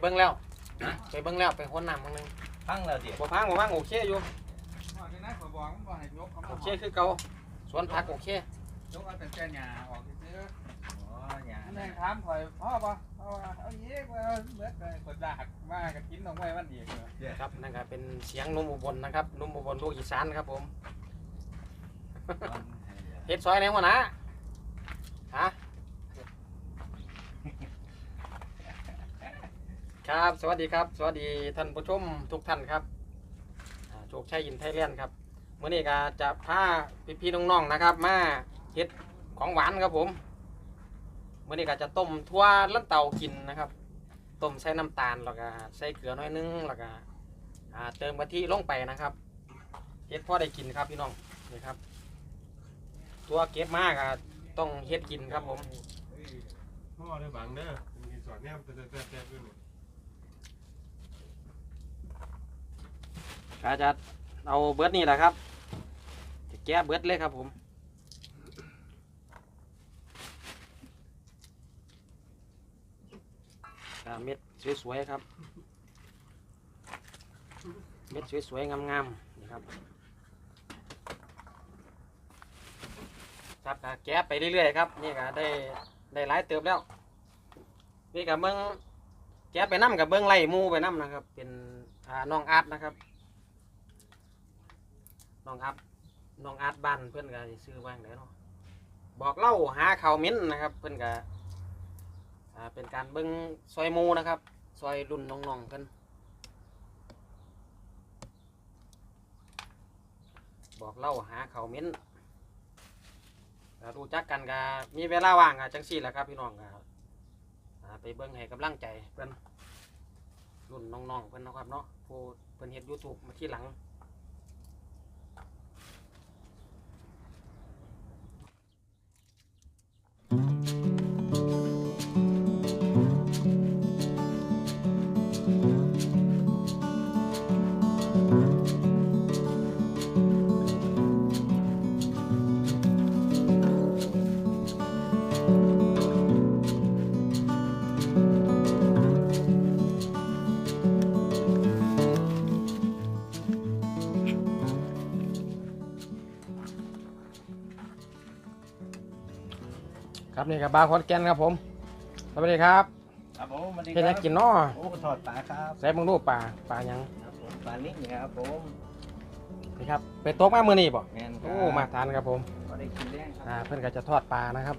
เบิ่งแล้ว ไปเบิ่งแล้วไปค้นน้ำมึงนึงพังแล้วดิบ่พังบ่พังโอเคอยู่ว่าจะนั่งขอบอกมันบอกให้ยกเอาโอเคคือเก่าสวนผักโอเคยกเอาแต่แก่หญ้าออกซื้อโอ้ยอย่าแม่งถามข่อยพ่อป่ะเอาเอาเยอะว่าเมื่อไรกดดากมากับกินลงไว้วันเดียวเลยครับนั่นก็เป็นเสียงหนุ่มอุบลนะครับหนุ่มอุบลลูกอีสานครับผมเฮ็ดซอยไหนวะนะฮะ ครับ สวัสดีครับ สวัสดีท่านผู้ชมทุกท่านครับอ่าโชคชัยยินไทยแลนด์ครับเมื้อนี้ก็จะพาพี่ๆน้องๆนะครับ มาเฮ็ดของหวานครับผมเมื้อนี้ก็จะต้มทั่วลันเตากินนะครับ ต้มใส่น้ำตาลแล้วก็ใส่เกลือหน้อยนึงแล้วก็อ่าเติมกะทิลงไปนะครับเฮ็ดพอได้กินครับพี่น้องนี่ครับ ตัวเก็บมากอะต้องเฮ็ดกินครับผม พ่อได้บังเด้อมันกินสอดแนมแต่แต่แต่ด้วยนี่ ก็จะเอาเบิร์ดนี่แหละครับ จะแก้เบิร์ดเลยครับผมเม็ดสวยๆครับ เม็ดสวยๆงามๆนี่ครับครับแก้ไปเรื่อยๆครับนี่ก็ได้ได้หลายเติบแล้ว นี่กับเบิ้งแก้ไปน้ำกับเบิ้งไล่มูไปน้ำนะครับ เป็นน้องอาร์ตนะครับ น้องอาร์ตน้องอาร์ตบ้านเพื่อนก็สิซื้อว่างไหนเนาะบอกเล่าหาข่าวเม้นนะครับ เพื่อนก็อ่าเป็นการเบิ้งซอยหมูนะครับ ซอยรุ่นน้องๆเพื่อนบอกเล่าหาข่าวเม้นรู้จักกันก็มีเวลาว่างก็จังสี่แหละครับพี่น้องก็อ่าไปเบิ้งให้กำลังใจเพื่อนรุ่นน้องๆเพื่อนเนาะครับเนาะผู้เพื่อนเฮ็ดยูทูบมาที่หลัง ครับนี่กับบาร์คอนแกนครับผมสวัสดีครับครับผมสวัสดีคเฮ็ดหรัยังกินเนาะโอ้ทอดปลาครับใส่มึงดูปลาปลาหยังครับผมปลานิ่งครับผมนี่ครับไปตกมามื้อนี้บ่แม่นครัโอ้มาทานครับผมก็ได้กินแรงคอ่ารับเพิ่นก็จะทอดปลานะครับ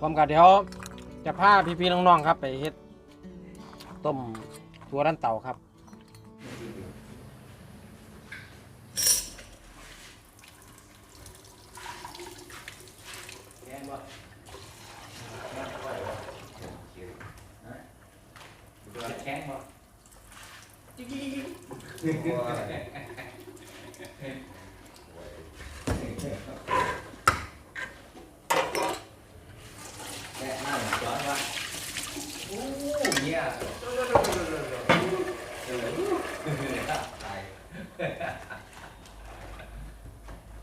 พร้อมกับเดี๋ยวจะพาพี่ๆน้องๆครับ ไปเฮ็ดต้มตัวด้านเต่าครับ แข็งบ่แข็งบ่ แกะหน้าจอนวะโอ้เนี่ยตาย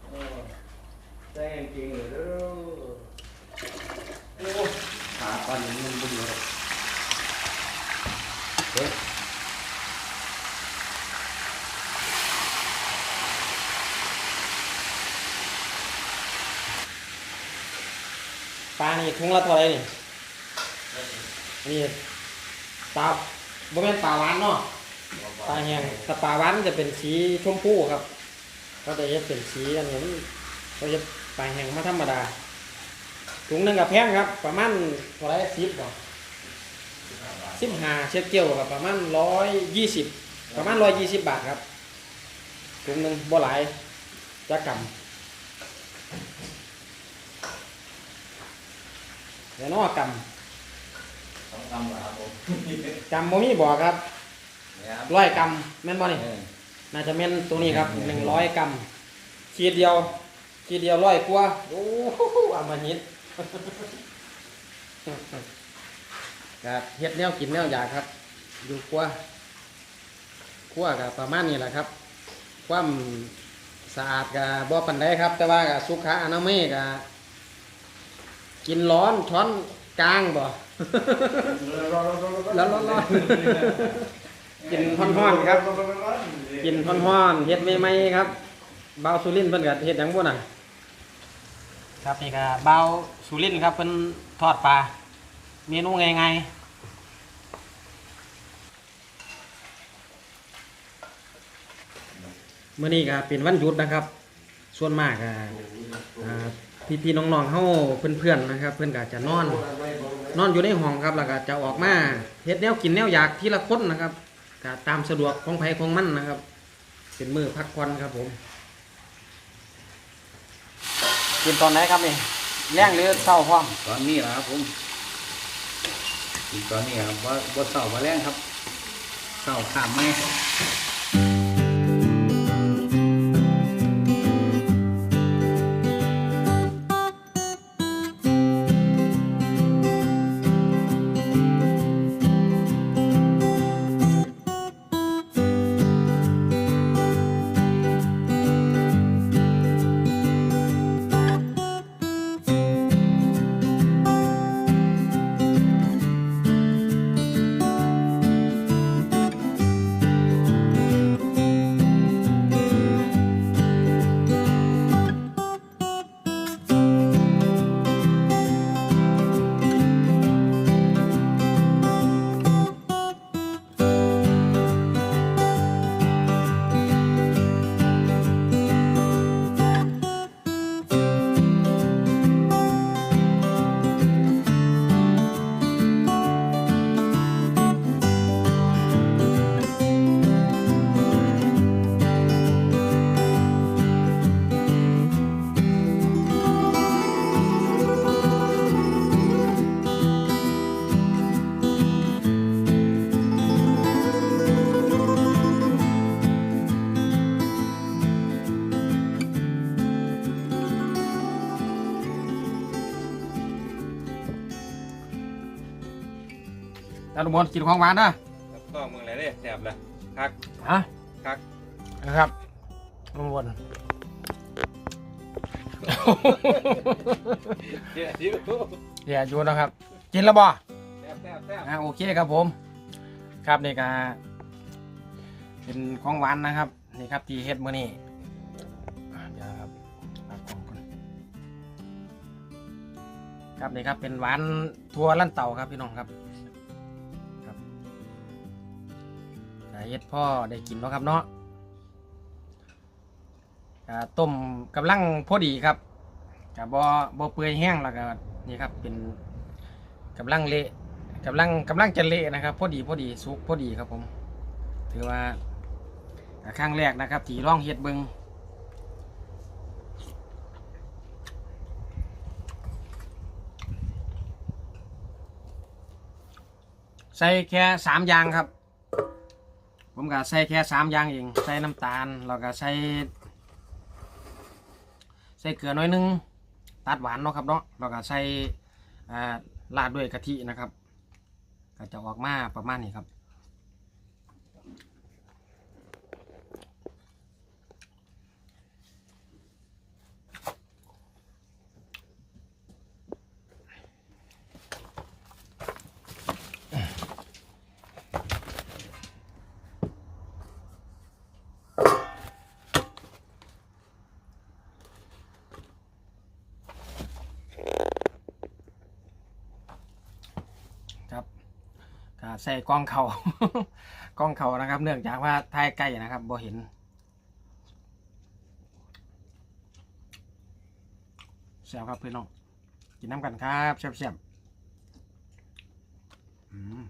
โอ้ใจจริงเลยเด้อโอ้ขาปันนี้มันบุญเลยเฮ้ย ปลา นี่ถุงละเท่าไหร่นี่นี่ปลาบ่แม่นปลาหวานเนาะปลาแห้งถ้าปลาหวานจะเป็นสีชมพูครับ ก็จะเฮ็ดเป็นสีอันนี้นก็จะปลาแห้งมาธรรมดาถุงหนึงกับแพงครับ ประมาณเท่าไรสิบบ่สิบห้าเช็ดเกี่ยวกับประมาณร้อยยี่สิบประมาณร้อยยี่สิบบาทครับถุงหนึ่งบ่หลายจะกำ ดี๋ยวน้อกำต้องทำเหรอครับผมกำบ่มีบอกครับเนี่ยครับร้อยกำแม่นบ่นี่ เออ น่าจะแม่นตัวนี้ครับหนึ่งร้อยกำขีดเดียวขีดเดียวร้อยกว่าโอ้โหอามาหิตก็เฮ็ดแนวกินแนวอยากครับ อยู่กว่าคั่วกับประมาณนี้แหละครับ ความสะอาดกับบ่ปันไดครับ แต่ว่ากับสุขอนามัยกับ กินร้อนช้อนกลางบ่ แล้วร้อนๆกินฮ้อนๆครับ กินฮ้อนๆเฮ็ดใหม่ๆครับเบาสุรินทร์เพิ่นก็เฮ็ดหยังบ่น่ะ ครับนี่ก็เบาสุรินทร์ครับเพิ่นทอดปลาเมนูง่ายๆมื้อนี้ก็เป็นวันหยุดนะครับ ส่วนมากก็อ่า พี่ๆน้องๆเฮาเพื่อนๆนะครับ เพิ่นก็จะนอน นอนอยู่ในห้องครับแล้วก็จะออกมาเฮ็ดแนวกินแนวอยากทีละคนนะครับก็ตามสะดวกของไผของมันนะครับ เป็นมือพักผ่อนครับผมกินตอนไหนครับนี่แรงหรือเช้าพร้อมตอนนี้นะครับผมอีกตอนนี้ครับว่าว่าเสาร์มาแรงครับเสาร์ขามไหม ตาลุงบอลกินของหวานนะต้องมึงอะไรเด้แสบเลยคัก ฮะครับ นะครับลุงบอลเดี๋ยวดิวเดี๋ยวอยู่นะครับ กินแล้วบ่แซ่บแซ่บแซ่บอ่าโอเคครับผม ครับนี่ก็เป็นของหวานนะครับนี่ครับที่เฮ็ดมื้อนี้อ่าเดี๋ยวนะครับปากกล่องก่อนครับนี่ครับเป็นหวานทั่วลั่นเต่าครับพี่น้องครับครับ เฮ็ดพ่อได้กินเนาะครับเนาะก็ต้มกำลังพอดีครับกับบ่บ่เปื่อยแห้งแล้วก็นี่ครับเป็นกำลังเละกำลังกำลังจะเละนะครับ พอดีพอดีสุกพอดีครับผม ถือว่าครั้งแรกนะครับที่ร่องเฮ็ดเบิงใส่แค่สามอย่างครับ ผมก็ใส่แค่สามอย่างเอง ใส่น้ำตาล แล้วก็ใส่ ใส่เกลือน้อยนึง ตัดหวานเนาะครับเนาะ แล้วก็ใส่อ่าราดด้วยกะทินะครับ ก็จะออกมาประมาณนี้ครับ ใส่กล้องเขา กล้องเขานะครับ เนื่องจากว่าถ่ายใกล้นะครับบ่เห็น แซ่บครับเพื่อนน้อง กินน้ำกันครับแซ่บๆอืม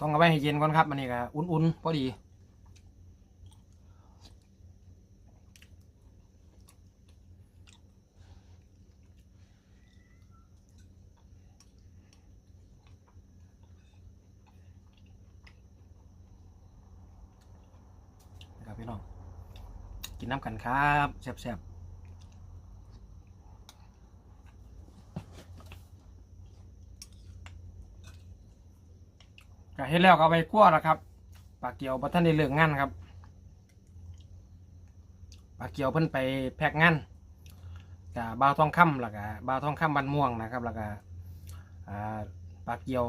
ต้องเอาไว้ให้เย็นก่อนครับมันนี่ก็อุ่นๆพอดี นะครับพี่น้องกิ นน้ำกันครับแซ่บๆก็เห็นแล้วก็เอาไปคั่วแล้วครับปลาเกียวบ่ท่านได้เลิกงานครับปลาเกียวเพิ่นไปแพ็กงานกับบาวทองคำแล้วก็บ่าวทองคำบันม่วงนะครับ แล้วก็อ่าปาเกียว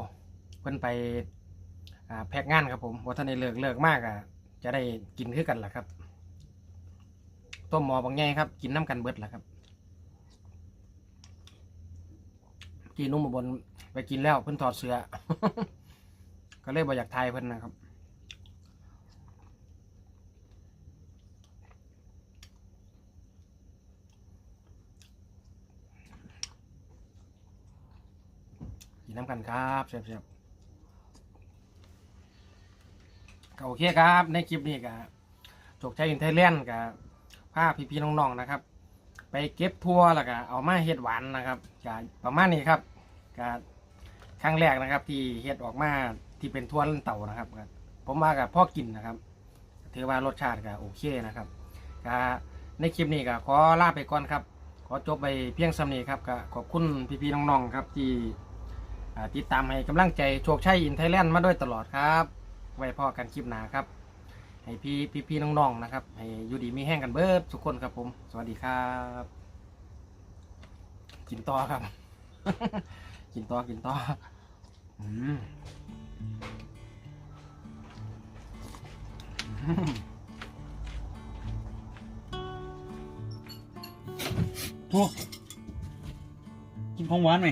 เพิ่นไปแพ็กงานครับผมบ่ท่านได้เลิกเลิกมากอะจะได้กินคือกันล่ะครับ ต้มหมอบางไงครับ กินน้ำกันเบิดล่ะครับกินนุ่มบนไปกินแล้วเพิ่นถอดเสื้อ ก็เลยบ่อยากทายเพิ่นนะครับ กินน้ำกันครับเสียบๆก็โอเคครับ ในคลิปนี้ก็จกใจอินไทยแลนด์กับาพี่ๆน้องๆนะครับ ไปเก็บทั่วแล้วก็เอามาเฮ็ดหวานนะครับก็ประมาณนี้ครับก็ครั้งแรกนะครับ ที่เฮ็ดออกมาที่เป็นทั่วลันเต่านะครับผมมากับพ่อกินนะครับ ถือว่ารสชาติก็โอเคนะครับก็ในคลิปนี้ก็ขอลาไปก่อนครับ ขอจบไปเพียงสำนีครับก็ขอบคุณพี่ๆน้องๆครับที่ติดตามให้กำลังใจโชคชัยอินไทยแลนด์มาโดยตลอดครับ ไว้พอกันคลิปหน้าครับ ให้พี่พี่พี่น้องๆนะครับ ให้อยู่ดีมีแห้งกันเบิดทุกคนครับผม สวัสดีครับ กินต่อครับ กินต่อกินต่ออืมโอ้กินของหวานไหม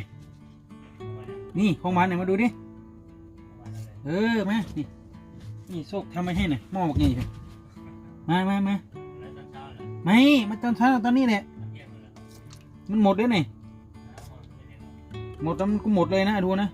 นี่ของหวานไหนมาดูดิ เออมานี่ นี่โซกทำมาให้หน่อยหม้อบอกนี่มามามาไม่มาตอนเช้าตอนนี้แหละมันหมดแล้วนี่หมดแล้วมันก็หมดเลยนะดูนะ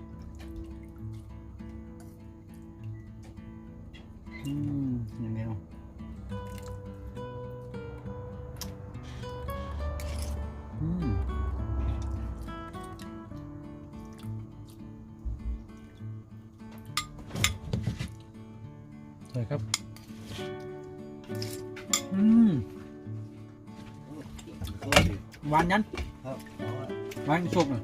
หวานสุกเลย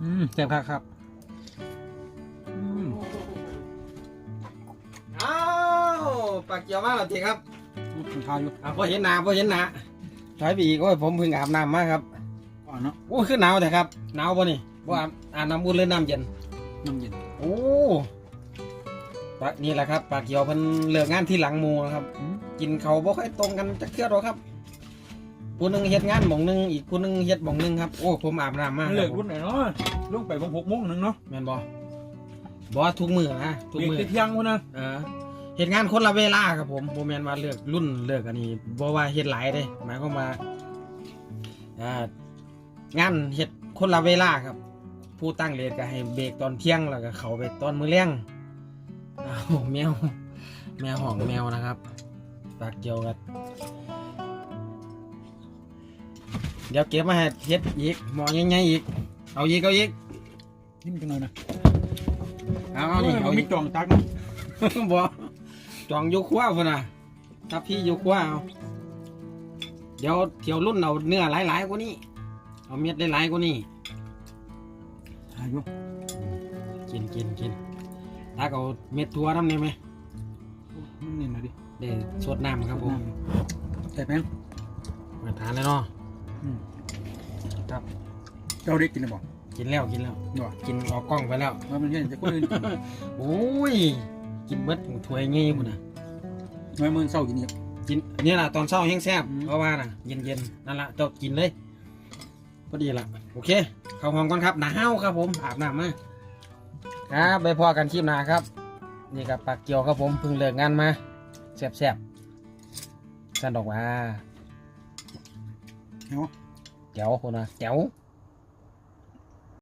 อืมแซ่บครับครับอืมอ้าวปากเกียวมากเหรอทีครับกินข้าวอยู่อะพอเห็นหนาพอเห็นหนาถอยไปอีกโอ้ยผมเพิ่งอาบน้ำมาครับก่อนเนาะโอ้ยคือหนาวแต่ครับหนาวป่ะนี่ว่าอาบอาบน้ำอุ่นหรือน้ำเย็นน้ำเย็นโอ้ปะนี่แหละครับปลาเกียวเพิ่นเลิกงานที่หลังหมูนะครับอืม กินเขาวบ่ค่อยตรงกันจักเทื่อหรอกครับผู้หนึงเฮ็ดงานหม่องหนึงอีกผู้หนึงเฮ็ดหม่องหนึงครับโอ้ผมอาบน้ำมามันคเลิรับกรุ่นไหนเนาะลงไปบางหกโมงหนึ่งเนาะแม่นบ่บ่ทุกมื้อนะทุกเบรกมื้อ แต่เที่ยงวะนะเออเฮ็ดงานคนละเวลาครับผมบ่แม่นว่าเลิกรุ่นเลิกอันนี้บ่ว่าเฮ็ดหลายเด้หมายความว่าอ่างานเฮ็ดคนละเวลาครับ ผู้ตั้งเลทก็ให้เบรกตอนเที่ยงแล้วก็เข้าไปตอนมื้อแลงอ้าวแมว แมวห้องแมวนะครับ ปากเกี่ยวกับเดี๋ยวเก็บมาให้เฮ็ดอีกหมอใหญ่ๆอีก เอาอีกเอาอีกนี่มันจังเลยนะเอาเอานี่เอาเอามีอีกจองตักเนาะบ่จองอยู่ครัว้าพุ่นน่ะถ้าพี่อยู่ครัว้าเอาเดี๋ยวเที่ยวรุ่นเอาเนื้อหลายๆกว่านี้เอาเม็ดหลายๆกว่านี้อายุกินกินกินถ้าเอาเม็ดถั่วน้ำเนี่ยไหมมันเนียนหน่อยดิ เดี๋ยวสดน้ำครับผมใส่แป้งมาทานเลยเนาะอืมครับเจ้าได้กินหรือเปล่ากินแล้วกินแล้วบ่กินออกกล้องไปแล้วว่ามันเย็นจะคนอื่นกินโอ้ย กินเบิดถ้วยงี้พุ่นน่ะน้อยมือเศร้ากินเนี่ยกินเนี่ยล่ะตอนเช้าแห้งแซ่บอืมเพราะว่าน่ะเย็นเย็นๆนั่นละเจ้ากินเลยพอดีละโอเค เข้าห้องก่อนครับหนาวครับผมอาบน้ำมาครับไปพอกันคลิปหน้าครับ นี่กับปากเกียวครับผมเพิ่งเลิกงานมา แซ่บๆสันดอกว่